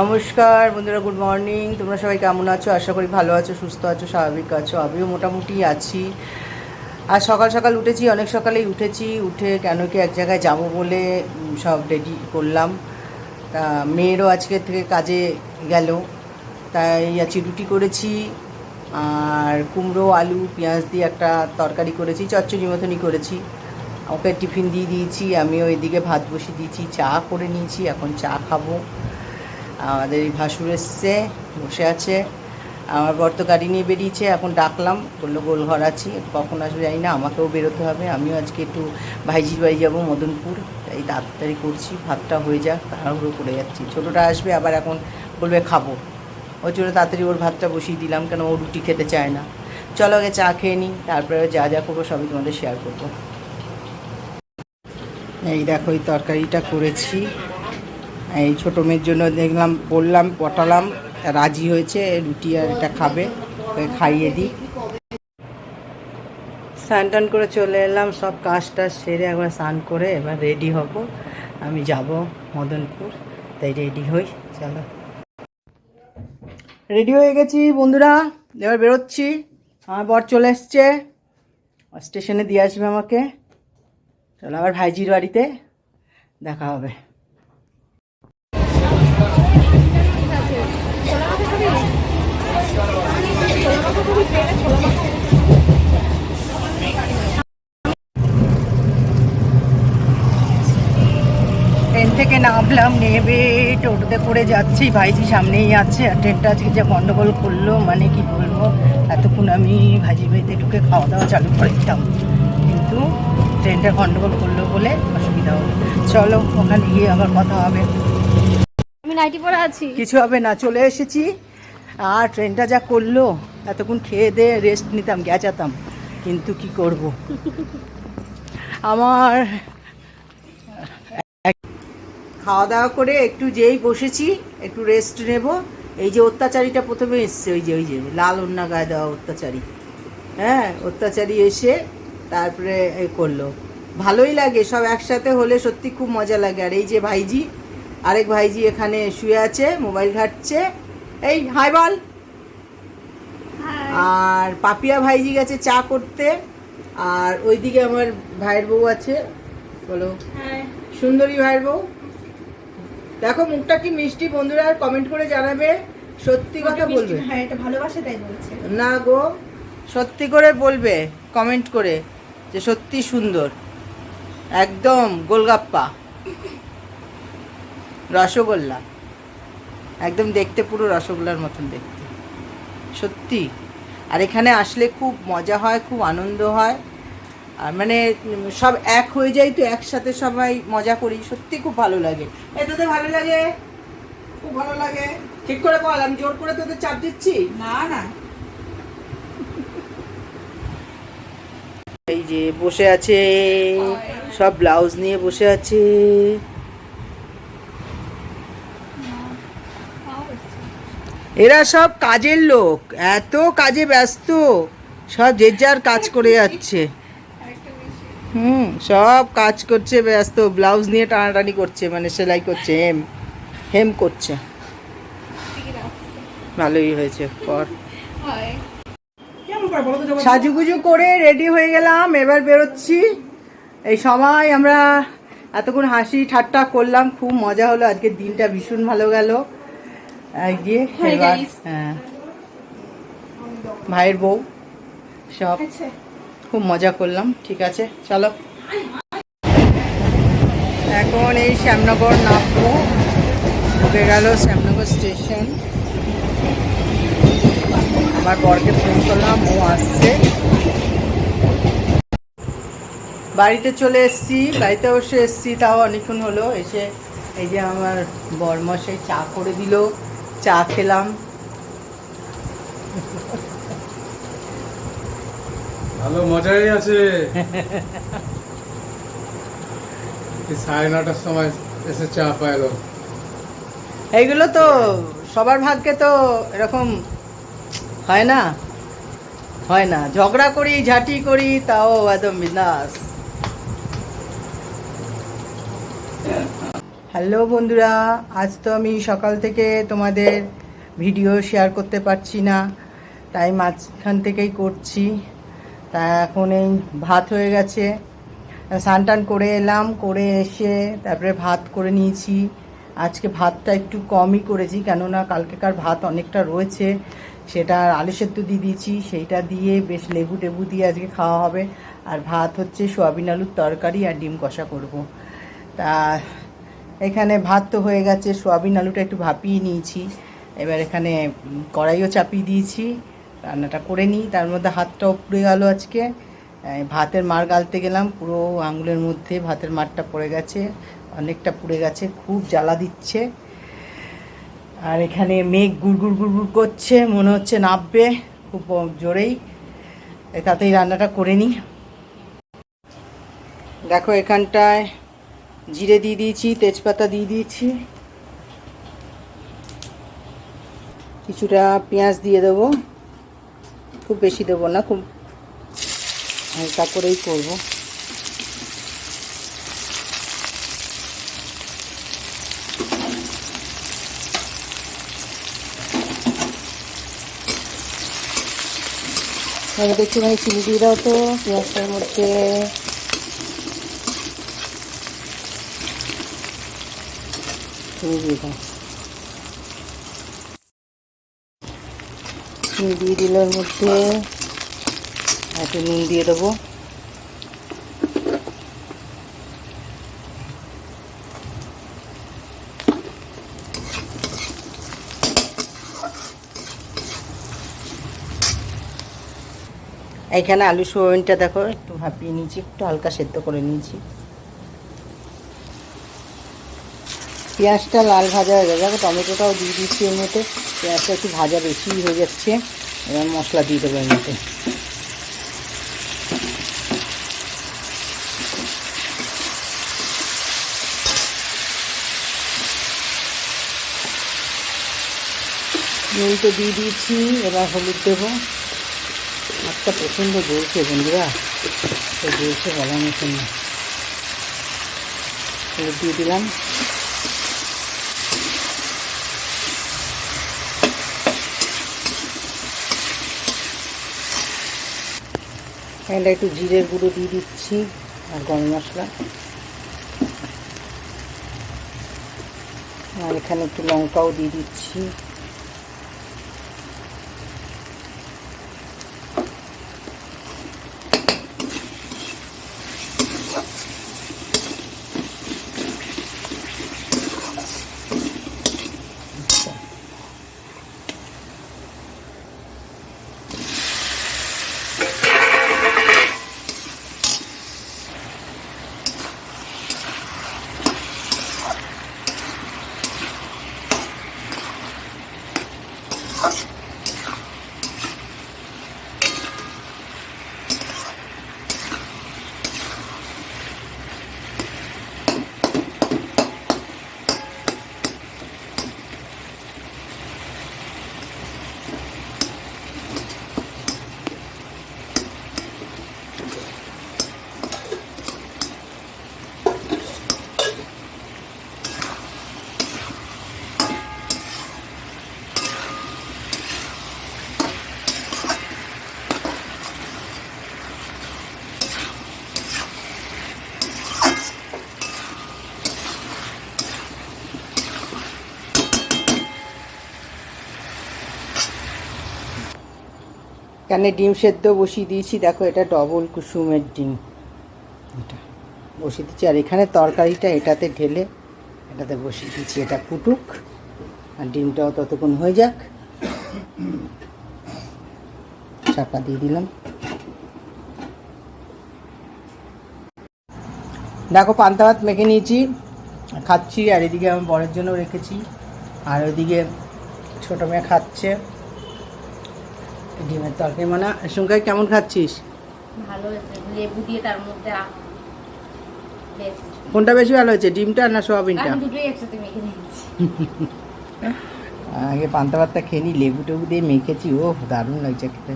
নমস্কার, বন্ধুরা good morning তোমরা সবাই কেমন আছো? আশা করি ভালো আছো, সুস্থ আছো, স্বাভাবিক আছো। আমিও মোটামুটি আছি। আর সকাল সকাল উঠেছি, অনেক সকালেই উঠেছি। উঠে কেন কি এক জায়গায় যাব বলে সব রেডি করলাম। তা মেয়েরও আজকে থেকে কাজে গেল। তাই আছি, রুটি করেছি। আর কুমড়ো, আলু, পেঁয়াজ দিয়ে একটা তরকারি করেছি, চচ্চড়ি মতনই করেছি। ওকে টিফিন দিয়ে দিয়েছি, আমিও এদিকে ভাত বসিয়ে দিয়েছি, চা করে নিয়েছি, এখন চা খাব। আমাদের এই ভাসুর এসছে, বসে আছে। আমার বর তো গাড়ি নিয়ে বেরিয়েছে, এখন ডাকলাম, বলল গোলঘর আছি কখন আসবে জানি না, আমাকেও বেরোতে হবে, আমিও আজকে একটু ভাইজির বাড়ি যাব মদনপুর, তাই তাড়াতাড়ি করছি, ভাতটা হয়ে যাক, তাড়াহুড়ো করে যাচ্ছি। ছোটোটা আসবে, আবার এখন বলবে, খাব। ওই জন্য তাড়াতাড়ি ওর ভাতটা বসিয়ে দিলাম, কেন ও রুটি খেতে চায় না। চলো আগে চা খেয়ে নিই তারপরে যা যা করব সবই তোমাদের শেয়ার করব। এই দেখো, এই তরকারিটা করেছি। এই ছোটো মেয়ের জন্য দেখলাম, বললাম, পটালাম, রাজি হয়েছে, রুটি আর এটা খাবে খাইয়ে দিই। স্নান টান করে চলে এলাম, সব কাজ টাজ সেরে একবার স্নান করে এবার রেডি হব। আমি যাব মদনপুর, তাই রেডি হই, চলো। রেডি হয়ে গেছি বন্ধুরা, এবার বেরোচ্ছি। আমার বর চলে এসছে, স্টেশনে দিয়ে আসবে আমাকে। চলো আবার ভাইজির বাড়িতে, দেখা হবে। ট্রেন থেকে নামলাম নেবে টোটোতে করে যাচ্ছি ভাইজি সামনেই আছে আর ট্রেনটা আজকে যে গন্ডগোল করল মানে কি বলব এতক্ষণ আমি ভাইজি বাড়িতে ঢুকে খাওয়া দাওয়া চালু করে দিতাম কিন্তু ট্রেনটা গন্ডগোল করল বলে অসুবিধা হলো। চলো ওখানে গিয়ে আবার কথা হবে। আমি নাইটি পরে আছি। কিছু হবে না চলে এসেছি। আর ট্রেনটা যা করল এতক্ষণ খেয়ে দিয়ে রেস্ট নিতাম গেছাতাম কিন্তু কি করব? আমার খাওয়া দাওয়া করে একটু যেই বসেছি, একটু রেস্ট নেব। এই যে অত্যাচারীটা প্রথমে এসছে, ওই যে ওই যে, লাল অন্যা গায়ে দেওয়া অত্যাচারী। হ্যাঁ অত্যাচারী এসে তারপরে এ করল। ভালোই লাগে, সব একসাথে হলে সত্যি খুব মজা লাগে। আর এই যে ভাইজি, আরেক ভাইজি এখানে শুয়ে আছে, মোবাইল ঘাটছে। এই, হাই বল! আর পাপিয়া ভাইজি গেছে চা করতে আর ওইদিকে আমার ভাইয়ের বউ আছে বলো। সুন্দরী ভাইয়ের বউ। দেখো মুখটা কি মিষ্টি বন্ধুরা আর কমেন্ট করে জানাবে সত্যি কথা বলবে। হ্যাঁ না গো সত্যি করে বলবে কমেন্ট করে যে সত্যি সুন্দর। একদম গোলগাপ্পা। রসগোল্লা। একদম দেখতে পুরো রসগোল্লার মতন দেখতে। সত্যি। আর এখানে আসলে খুব মজা হয় খুব আনন্দ হয়। আর মানে সব এক হয়ে যায় তো একসাথে সবাই মজা করি সত্যি খুব ভালো লাগে। এ তোদের ভালো লাগে? খুব ভালো লাগে। ঠিক করে বল আমি জোর করে তোদের চাপ দিচ্ছি? না না। এই যে বসে আছে সব ব্লাউজ নিয়ে বসে আছে। এরা সব কাজের লোক, এত কাজে ব্যস্ত। সব যে যার কাজ করে যাচ্ছে। হুম, সব কাজ করছে, ব্যস্ত। ব্লাউজ নিয়ে টানাটানি করছে মানে সেলাই করছে, হেম হেম করছে। ভালোই হয়েছে, পর। সাজুগুজু করে রেডি হয়ে গেলাম, এবার বেরোচ্ছি। এই সময় আমরা এতক্ষণ হাসি ঠাট্টা করলাম, খুব মজা হলো, আজকে দিনটা ভীষণ ভালো গেল। এই যে Hi এবার হ্যাঁ। ভাইয়ের বউ সব। আচ্ছা। খুব মজা করলাম ঠিক আছে চলো। এখন এই শ্যামনগর নামবো। ঢুকে গেল শ্যামনগর স্টেশন। আমার বরকে ফোন করলাম ও আসছে। বাড়িতে চলে এসেছি বাড়িতে অবশ্য এসেছি তাও অনেকক্ষণ হলো। এসে এই যে আমার বরমশাই চা করে দিল। চা খেলাম। ভালো মজাই আছে। সাড়ে নটার সময় এসে চা পাইলো এইগুলো তো সবার ভাগ্যে তো এরকম হয় না হয় না। ঝগড়া করি ঝাঁটি করি তাও একদম বিন্দাস হ্যালো বন্ধুরা, আজ তো আমি সকাল থেকে তোমাদের ভিডিও শেয়ার করতে পারছি না, তাই মাঝখান থেকেই করছি। তা এখন এই ভাত হয়ে গেছে। স্নান টান করে এলাম, করে এসে তারপরে ভাত করে নিয়েছি। আজকে ভাতটা একটু কমই করেছি, কেননা কালকেকার ভাত অনেকটা রয়েছে, সেটা আলু সেদ্ধ দিয়ে দিয়েছি, সেইটা দিয়ে বেশ লেবু টেবু দিয়ে আজকে খাওয়া হবে। আর ভাত হচ্ছে সোয়াবিন আলুর তরকারি আর ডিম কষা করব। তা এখানে ভাত তো হয়ে গেছে, সোয়াবিন আলুটা একটু ভাপিয়ে নিয়েছি। এবার এখানে কড়াইও চাপিয়ে দিয়েছি, রান্নাটা করে নিই। তার মধ্যে হাতটাও পুড়ে গেল আজকে। ভাতের মার গালতে গেলাম, পুরো আঙুলের মধ্যে ভাতের মারটা পড়ে গেছে, অনেকটা পুড়ে গেছে, খুব জ্বালা দিচ্ছে। আর এখানে মেঘ গুড়গুড় গুড়গুড় করছে, মনে হচ্ছে নাববে, খুব জোরেই। তাতেই রান্নাটা করে নিই। দেখো এখানটায় জিরে দিয়ে দিয়েছি, তেজপাতা দিয়ে দিয়েছি। কিছুটা পেঁয়াজ দিয়ে দেবো। খুব বেশি দেবো না, খুব হালকা করেই করব। মানে চিনি দিয়ে দাও তো, পেঁয়াজটার মধ্যে চিনি দিয়ে দাও চিনি দিয়ে দিল মধ্যে। একটু নুন দিয়ে দেবো। এখানে আলু সোয়াবিনটা দেখো, একটু ভাপিয়ে নিয়েছি, একটু হালকা সেদ্ধ করে নিয়েছি। পেঁয়াজটা লাল ভাজা হয়ে দেখো, টমেটোটাও দিয়ে দিচ্ছি এর মধ্যে। পেঁয়াজটা একটু ভাজা বেশি হয়ে যাচ্ছে। এবার মশলা দিয়ে দেবো এর মধ্যে। নুন তো দিয়ে দিয়েছি, এবার হলুদ দেবো। একটা প্রচণ্ড জ্বলছে বন্ধুরা। তো জ্বলছে বলার মতন না। হলুদ দিয়ে দিলাম। এখানটা একটু জিরের গুঁড়ো দিয়ে দিচ্ছি আর গরম মশলা। আর এখানে একটু লঙ্কাও দিয়ে দিচ্ছি। এখানে ডিম সেদ্ধ বসিয়ে দিয়েছি। দেখো, এটা ডবল কুসুমের ডিম। এটা বসিয়ে দিচ্ছি। আর এখানে তরকারিটা এটাতে ঢেলে, এটাতে বসিয়ে দিচ্ছি। এটা ফুটুক আর ডিমটাও ততক্ষণ হয়ে যাক। চাপা দিয়ে দিলাম। দেখো, পান্তা ভাত মেখে নিয়েছি। খাচ্ছি, আর এদিকে আমি বরের জন্য রেখেছি। আর ওইদিকে ছোটো মেয়ে খাচ্ছে। ডিমের তরকারি। মানে সঙ্গে কেমন খাচ্ছিস? ভালো হয়েছে লেবু দিয়ে তার মধ্যে কোনটা বেশি ভালো হয়েছে ডিমটা না সোয়াবিনটা? আমি দুটোই একসাথে মেখে নিয়েছি। আগে পান্তা ভাতটা খেয়ে নি লেবু টেবু দিয়ে মেখেছি ও দারুণ লাগছে খেতে।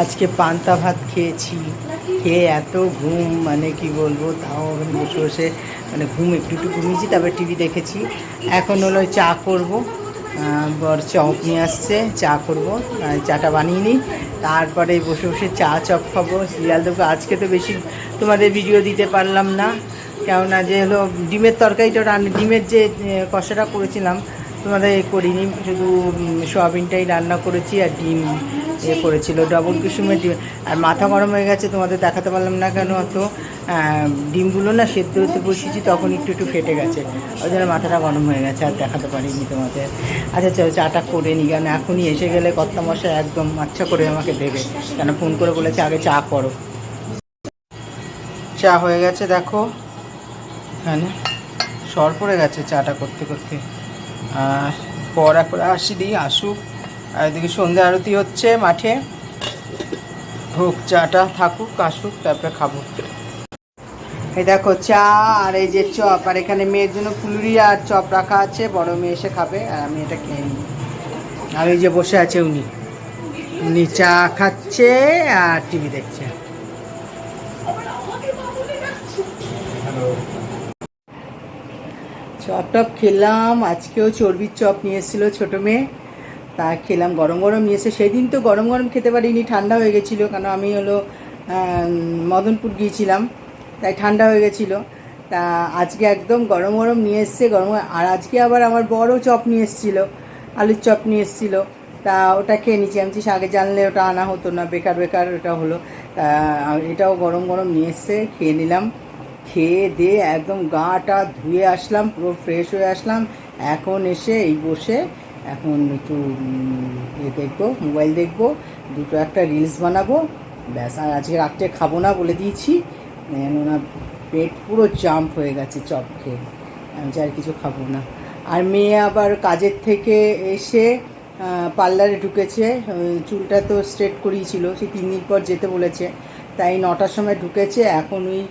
আজকে পান্তা ভাত খেয়েছি খেয়ে এত ঘুম মানে কি বলব তাও বসে বসে মানে ঘুম একটু একটু ঘুমিয়েছি তারপরে টিভি দেখেছি। এখন হলো চা করব। বর চপ নিয়ে আসছে, চা করব। চাটা বানিয়ে নিই। তারপরে বসে বসে চা, চপ খাব। সিরিয়াল দেবো আজকে তো বেশি তোমাদের ভিডিও দিতে পারলাম না। কেননা যে হলো ডিমের তরকারিটা রান্না ডিমের যে কষাটা করেছিলাম, তোমাদের করিনি। শুধু সোয়াবিনটাই রান্না করেছি আর ডিম এ করেছিল ডবল কুসুমের ডিম। আর মাথা গরম হয়ে গেছে, তোমাদের দেখাতে পারলাম না কেন অত। ডিমগুলো না সেদ্ধ হতে বসেছি, তখন একটু একটু ফেটে গেছে। ওই জন্য মাথাটা গরম হয়ে গেছে, আর দেখাতে পারিনি তোমাদের। আচ্ছা চলো চাটা করে নি কেন এখনই এসে গেলে কর্তামশাই একদম আচ্ছা করে আমাকে দেবে। কেন ফোন করে বলেছে, আগে চা করো। চা হয়ে গেছে, দেখো। হ্যাঁ সর পড়ে গেছে চাটা করতে করতে। আর পর করে আসি, দিই, আসুক। আর এদিকে সন্ধ্যা আরতি হচ্ছে মাঠে। হোক চাটা থাকুক, আসুক, তারপরে খাব। এই দেখো চা আর এই যে চপ, আর এখানে মেয়ের জন্য ফুলুরি আর চপ রাখা আছে, বড় মেয়ে এসে খাবে, আর আমি এটা খেয়ে নিই। আর এই যে বসে আছে উনি। উনি চা খাচ্ছে আর টিভি দেখছে। চপ টপ খেলাম, আজকেও চর্বির চপ নিয়ে এসেছিল ছোটো মেয়ে। তা খেলাম, গরম গরম নিয়ে এসে সেদিন তো গরম গরম খেতে পারিনি, ঠান্ডা হয়ে গেছিল কারণ আমি হলো মদনপুর গিয়েছিলাম, তাই ঠান্ডা হয়ে গেছিল। তা আজকে একদম গরম গরম নিয়ে এসছে, গরম আর আজকে আবার আমার বড় চপ নিয়ে এসেছিল, আলুর চপ নিয়ে এসেছিল। তা ওটা খেয়ে নিচ্ছি আমি আগে জানলে ওটা আনা হতো না, বেকার বেকার ওটা হলো। তা এটাও গরম গরম নিয়ে এসছে, খেয়ে নিলাম। খেয়ে দিয়ে একদম গাটা ধুয়ে আসলাম, পুরো ফ্রেশ হয়ে আসলাম, এখন এসে এই বসে এখন একটু ইয়ে দেখব, মোবাইল দেখব, দুটো একটা রিলস বানাবো, ব্যাস, আর আজকে রাত্রে খাব না বলে দিয়েছি কেননা পেট পুরো জাম্প হয়ে গেছে চপ খেয়ে, আমি আর কিছু খাব না। আর মেয়ে আবার কাজের থেকে এসে পার্লারে ঢুকেছে চুলটা তো স্ট্রেট করিয়েছিল, সে তিন দিন পর যেতে বলেছে, তাই নটার সময় ঢুকেছে, এখন ওই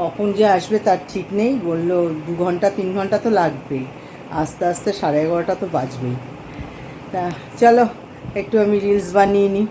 কখন যে আসবে তার ঠিক নেই, বলল দু ঘণ্টা, তিন ঘণ্টা তো লাগবেই, আস্তে আস্তে সাড়ে এগারোটা তো বাজবেই। তা চলো একটু আমি রিলস বানিয়ে নিই।